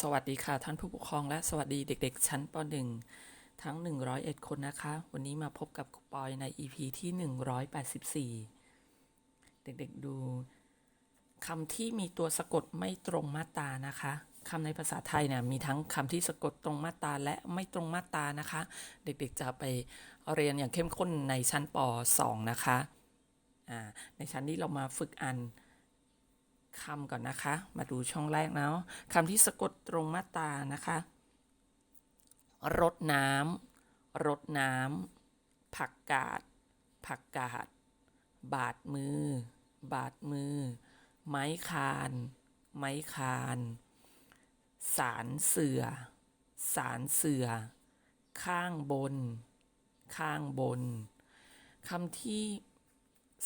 สวัสดีค่ะท่านผู้ปกครองและสวัสดีเด็ก ๆ ชั้นป .1 ทั้ง 101 คนนะคะ วันนี้มาพบกับครูปอยใน EP ที่ 184 เด็กๆดูคำที่มีตัวสะกดไม่ตรงมาตรานะคะคำในภาษาไทยเนี่ยมีทั้งคำที่สะกดตรงมาตราและไม่ตรงมาตรานะคะ เด็กๆจะไปเรียนอย่างเข้มข้นในชั้นป .2 นะคะในชั้นนี้เรามาฝึกอ่าน คำก่อนนะคะ มาดูช่องแรกเนาะคำที่สะกดตรงมาตานะคะรดน้ำรดน้ำผักกาด ผักกาด บาดมือ บาดมือ ไม้คาน ไม้คาน สารเสือ สารเสือ ข้างบน ข้างบนคำที่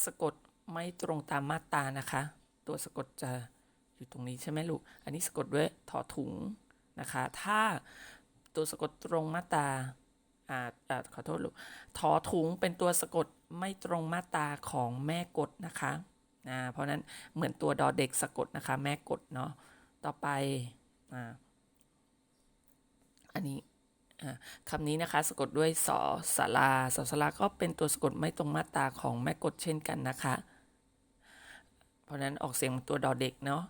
สะกดไม่ตรงตามมาตรานะคะ ตัวสะกดจะอยู่ตรงนี้ใช่ไหมลูก อันนี้สะกดด้วยถอถุงนะคะ ถ้าตัวสะกดตรงมาตราอ่าอ่าขอโทษลูกถอถุงเป็นตัวสะกดไม่ตรงมาตราของแม่กดนะคะอ่าเพราะนั้นเหมือนตัวดอเด็กสะกดนะคะ แม่กดเนาะ ต่อไปอ่าอันนี้คำนี้นะคะสะกดด้วยสอสาราสอสาราก็เป็นตัวสะกดไม่ตรงมาตราของแม่กดเช่นกันนะคะ เพราะนั้นออกเสียงเป็นตัวดอเด็กเนาะ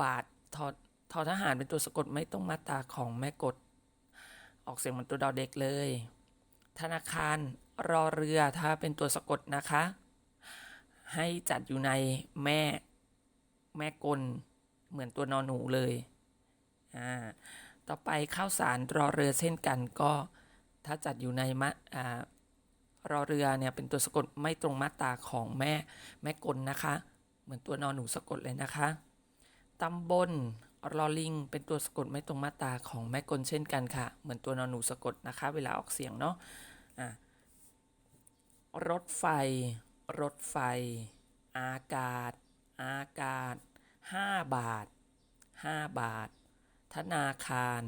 บาททอทอทหารเป็นตัวสะกดไม่ต้องมาตาของแม่กด ออกเสียงเหมือนตัวดอเด็กเลย ธนาคารรอเรือถ้าเป็นตัวสะกดนะคะ ให้จัดอยู่ในแม่แม่กลเหมือนตัวนอนหนูเลยอ่าต่อไปข้าวสารรอเรือเช่นกันก็ถ้าจัดอยู่ในมะอ่ารอเรือเนี่ยเป็นตัวสะกดไม่ตรงมาตราของแม่แม่กลนะคะ เหมือนตัวนอนหนูสะกดเลยนะคะตำบลลอลิง เป็นตัวสะกดไม่ตรงมาตราของแม่กลเช่นกันค่ะ เหมือนตัวนอนหนูสะกดนะคะ เวลาออกเสียงเนาะะรถไฟ รถไฟ อากาศ อากาศ 5 บาท 5 บาท ธนาคาร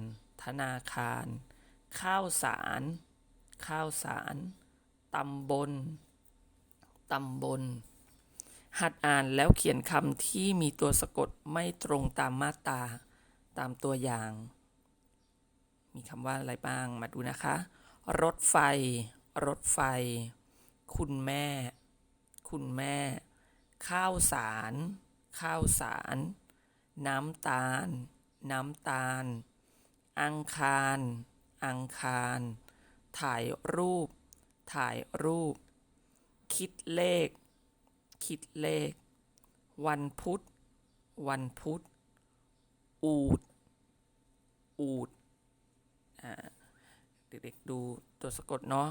ธนาคาร ข้าวสาร ข้าวสาร ตำบล ตำบล หัดอ่านแล้วเขียนคำที่มีตัวสะกดไม่ตรงตามมาตราตามตัวอย่าง มีคำว่าอะไรบ้างมาดูนะคะ รถไฟ รถไฟ คุณแม่ คุณแม่ ข้าวสาร ข้าวสาร น้ำตาล น้ำตาล อังคาร อังคาร ถ่ายรูป ถ่ายรูป คิดเลข คิดเลข วันพุธ วันพุธ อูด อูด อ่า เด็กๆดูตัวสะกดเนาะ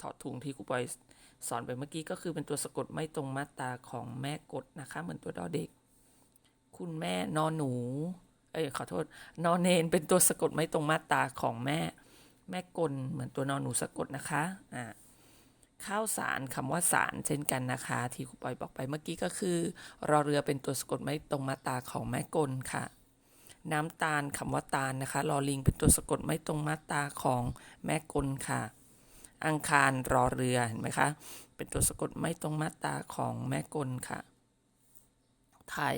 ถอดถุงที่ครูปอยสอนไปเมื่อกี้ก็คือเป็นตัวสะกดไม่ตรงมาตราของแม่กดนะคะ เหมือนตัวดอเด็ก คุณแม่นอนหนู เอ้ยขอโทษ นอนเนนเป็นตัวสะกดไม่ตรงมาตราของแม่ แม่กลเหมือนตัวนอนหนูสะกดนะคะ อ่า ข้าวสารคำว่าสารเช่นกันนะคะ ที่ครูปอยบอกไปเมื่อกี้ก็คือ รอเรือเป็นตัวสะกดไม่ตรงมาตราของแม่กลค่ะ น้ำตาลคำว่าตาลนะคะรอลิงเป็นตัวสะกดไม่ตรงมาตราของแม่กลค่ะ อังคารรอเรือเห็นไหมคะเป็นตัวสะกดไม่ตรงมาตราของแม่กลค่ะ ถ่าย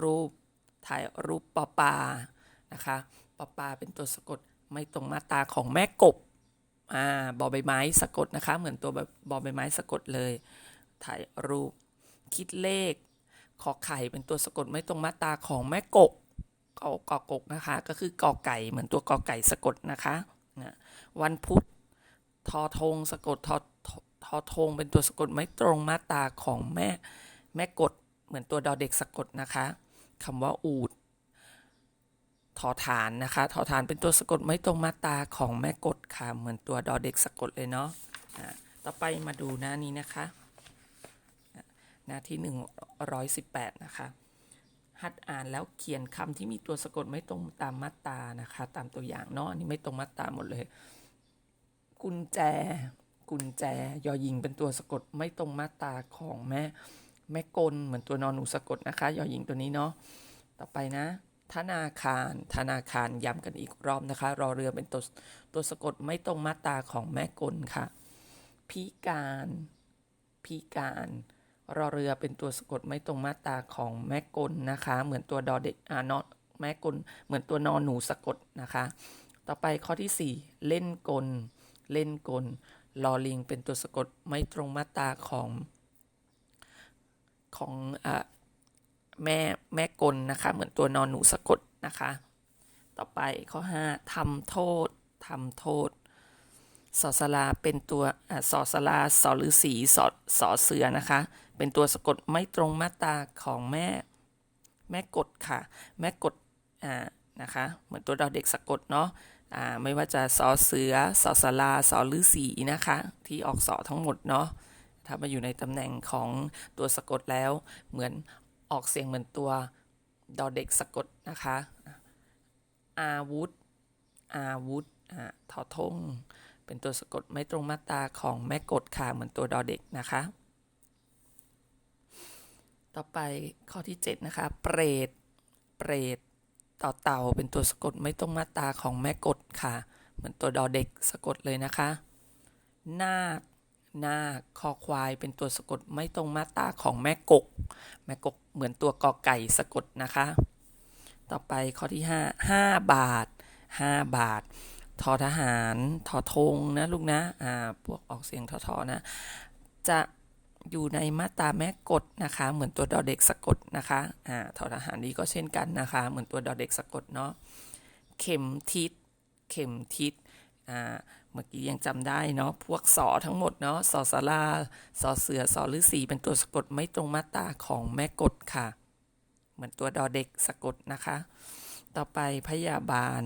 รูปถ่ายรูปปอปานะคะปอปาเป็นตัวสะกดไม่ตรงมาตราของแม่กบ อ่าบอใบไม้สะกดนะคะ เหมือนตัวแบบบอใบไม้สะกดเลย ถ่ายรูป คิดเลข ขอไข่เป็นตัวสะกดไม่ตรงมาตาของแม่กบกอกอกกนะคะ ก็คือกอไก่เหมือนตัวกอไก่สะกดนะคะนะวันพุธทอทงสะกดทอททอทงเป็นตัวสะกดไม่ตรงมาตาของแม่แม่กดเหมือนตัวดอเด็กสะกดนะคะคำว่าอูด ทอฐานนะคะทอฐานเป็นตัวสะกดไม่ตรงมาตราของแม่กดค่ะ เหมือนตัวดอเด็กสะกดเลยเนาะต่อไปมาดูหน้านี้นะคะ หน้าที่ 118 นะคะ หัดอ่านแล้วเขียนคำที่มีตัวสะกดไม่ตรงตามมาตรานะคะ ตามตัวอย่างเนาะอันนี้ไม่ตรงมาตราหมดเลย กุญแจ กุญแจ ยอยิงเป็นตัวสะกดไม่ตรงมาตราของแม่แม่กล เหมือนตัวนอนหนูสะกดนะคะ ยอยิงตัวนี้เนาะ ต่อไปนะ ธนาคาร ธนาคารย้ำกันอีกรอบนะคะ รอเรือเป็นตัวตัวสะกดไม่ตรงมาตราของแม่กลค่ะ พิการ พิการ รอเรือเป็นตัวสะกดไม่ตรงมาตราของแม่กลนะคะ เหมือนตัวดอเด็กอ่านอนแม่กลเหมือนตัวนอนหนูสะกดนะคะ ต่อไปข้อที่ 4 เล่นกล เล่นกล ลอลิงเป็นตัวสะกดไม่ตรงมาตราของของอะ แม่แม่กลนะคะ เหมือนตัวนอนหนูสะกดนะคะ ต่อไปข้อ5ทำโทษทำโทษสอสลาเป็นตัวอะสอสลาสอฤาษีสอสอเสือนะคะ เป็นตัวสะกดไม่ตรงมาตราของแม่แม่กดค่ะ แม่กดอ่านะคะ เหมือนตัวดอเด็กสะกดเนาะอ่าไม่ว่าจะสอเสือสอสลาสอฤาษีนะคะ ที่ออกสอทั้งหมดเนาะถ้ามาอยู่ในตำแหน่งของตัวสะกดแล้วเหมือน ออกเสียงเหมือนตัวดอเด็กสะกดนะคะ อาวุธ อาวุธอ่าทอทง เป็นตัวสะกดไม่ตรงมาตราของแม่กดค่ะ เหมือนตัวดอเด็กนะคะ ต่อไปข้อที่ 7 นะคะ เปรต เปรต ต่อเต่า เป็นตัวสะกดไม่ตรงมาตราของแม่กดค่ะ เหมือนตัวดอเด็กสะกดเลยนะคะ นาค นาคคอควายเป็นตัวสะกดไม่ตรงมาตราของแม่กก แม่กกเหมือนตัวกอไก่สะกดนะคะ ต่อไปข้อที่ 5 5 บาท 5 บาททอทหารทอทงนะลูกนะอ่าพวกออกเสียงทอทอนะ จะอยู่ในมาตราแม่กดนะคะ เหมือนตัวดอเด็กสะกดนะคะอ่าทอทหารนี้ก็เช่นกันนะคะ เหมือนตัวดอเด็กสะกดเนาะเข็มทิศเข็มทิศอ่า เมื่อกี้ยังจำได้เนาะพวกสอทั้งหมดเนาะสอสาราสอเสือสอฤาษีเป็นตัวสะกดไม่ตรงมาตราของแม่กดค่ะ เหมือนตัวดอเด็กสะกดนะคะ ต่อไปพยาบาล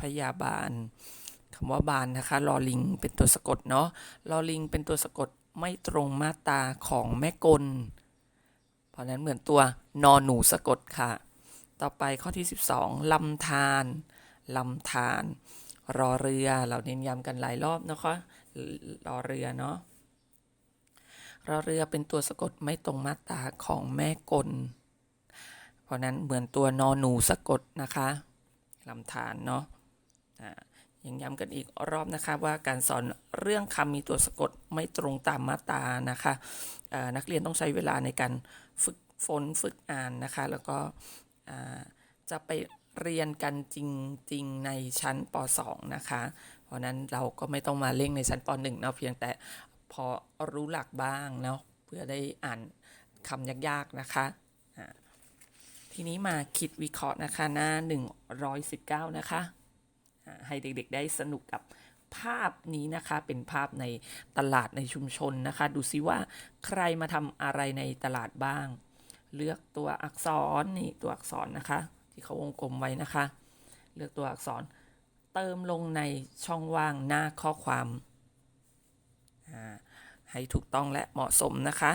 พยาบาลคำว่าบาลนะคะลอลิงเป็นตัวสะกดเนาะลอลิงเป็นตัวสะกดไม่ตรงมาตราของแม่กล เพราะนั้นเหมือนตัวนอนหนูสะกดค่ะ ต่อไปข้อที่ 12ลำธารลำธาร รอเรือ เราเน้นย้ำกันหลายรอบนะคะรอเรือเนาะรอเรือเป็นตัวสะกดไม่ตรงมาตราของแม่กล เพราะนั้นเหมือนตัวนอนหนูสะกดนะคะลำธารเนาะยังย้ำกันอีกรอบนะคะว่าการสอนเรื่องคำมีตัวสะกดไม่ตรงตามมาตรานะคะนักเรียนต้องใช้เวลาในการฝึกฝนฝึกอ่านนะคะ แล้วก็จะไป เรียนกันจริง ๆ ในชั้นป .2 นะคะ เพราะนั้นเราก็ไม่ต้องมาเร่งในชั้นป .1 เนาะเพียงแต่พอรู้หลักบ้างเนาะเพื่อได้อ่านคำยากๆนะคะทีนี้มาคิดวิเคราะห์นะคะหน้า 119 นะคะอ่าให้เด็กๆได้สนุกกับภาพนี้นะคะเป็นภาพในตลาดในชุมชนนะคะ ดูซิว่าใครมาทำอะไรในตลาดบ้าง เลือกตัวอักษรนี่ตัวอักษรนะคะ ที่เขาวงกลมไว้นะคะ เลือกตัวอักษรเติมลงในช่องว่างหน้าข้อความ ให้ถูกต้องและเหมาะสมนะคะ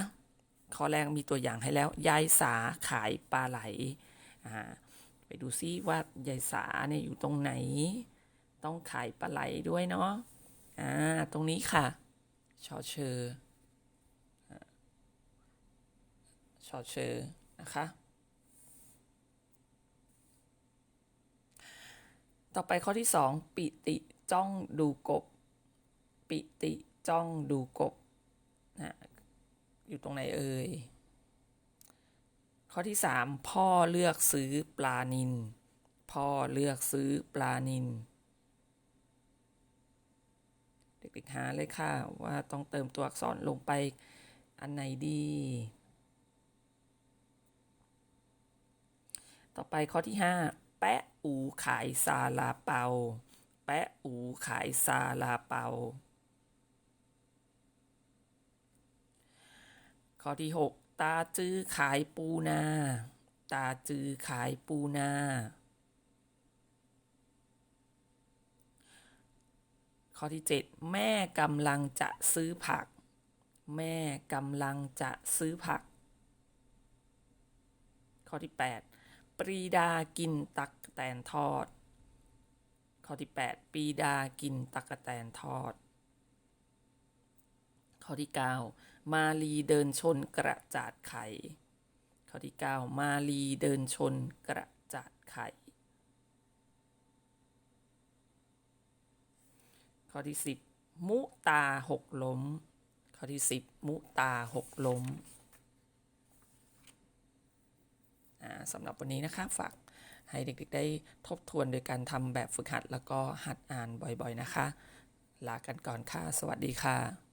ข้อแรกมีตัวอย่างให้แล้ว ยายสาขายปลาไหล ไปดูซิว่ายายสาเนี่ยอยู่ตรงไหน ต้องขายปลาไหลด้วยเนาะตรงนี้ค่ะชอเชอชอเชอนะคะ ต่อไปข้อที่สองปิติจ้องดูกบ ปิติจ้องดูกบนะอยู่ตรงไหนเอ่ยข้อที่สามพ่อเลือกซื้อปลานินพ่อเลือกซื้อปลานินเด็กๆหาเลยค่ะ ว่าต้องเติมตัวอักษรลงไปอันไหนดี ต่อไปข้อที่ห้าแปะ อูขายซาลาเปา แปะอูขายซาลาเปา ข้อที่ 6 ตาจื้อขายปูนา ตาจื้อขายปูนา ข้อที่ 7 แม่กำลังจะซื้อผัก แม่กำลังจะซื้อผัก ข้อที่ 8 ปรีดากินตัก แตนทอด ข้อที่ 8 ปีดากินตักะแตนทอด ข้อที่ 9 มาลีเดินชนกระจาดไข่ข้อที่ 9 มาลีเดินชนกระจาดไข่ข้อที่ 10 มุตาหกล้ม ข้อที่ 10 มุตาหกล้มอ่าสำหรับวันนี้นะคะฝาก ให้เด็กๆ ได้ทบทวนโดยการทำแบบฝึกหัด แล้วก็หัดอ่านบ่อยๆนะคะ ลากันก่อนค่ะ สวัสดีค่ะ